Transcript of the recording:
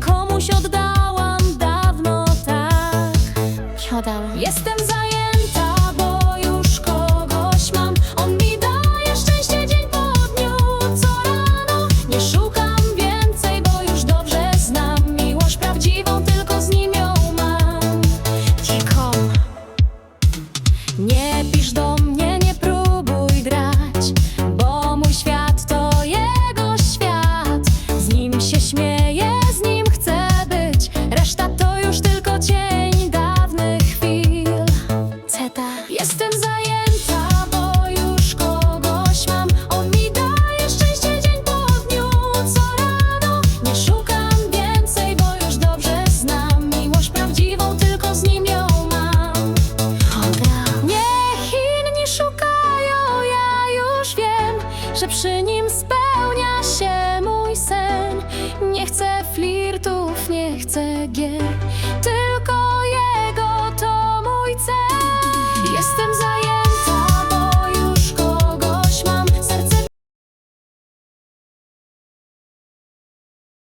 komuś oddałam dawno tak. Oddałam. Jestem zajęta, bo już kogoś mam. On mi daje szczęście dzień po dniu, co rano. Nie szukam więcej, bo już dobrze znam Miłość prawdziwą, tylko z nim ją mam. Tylko Nie pisz do mnie że przy nim spełnia się mój sen. Nie chcę flirtów, nie chcę gier,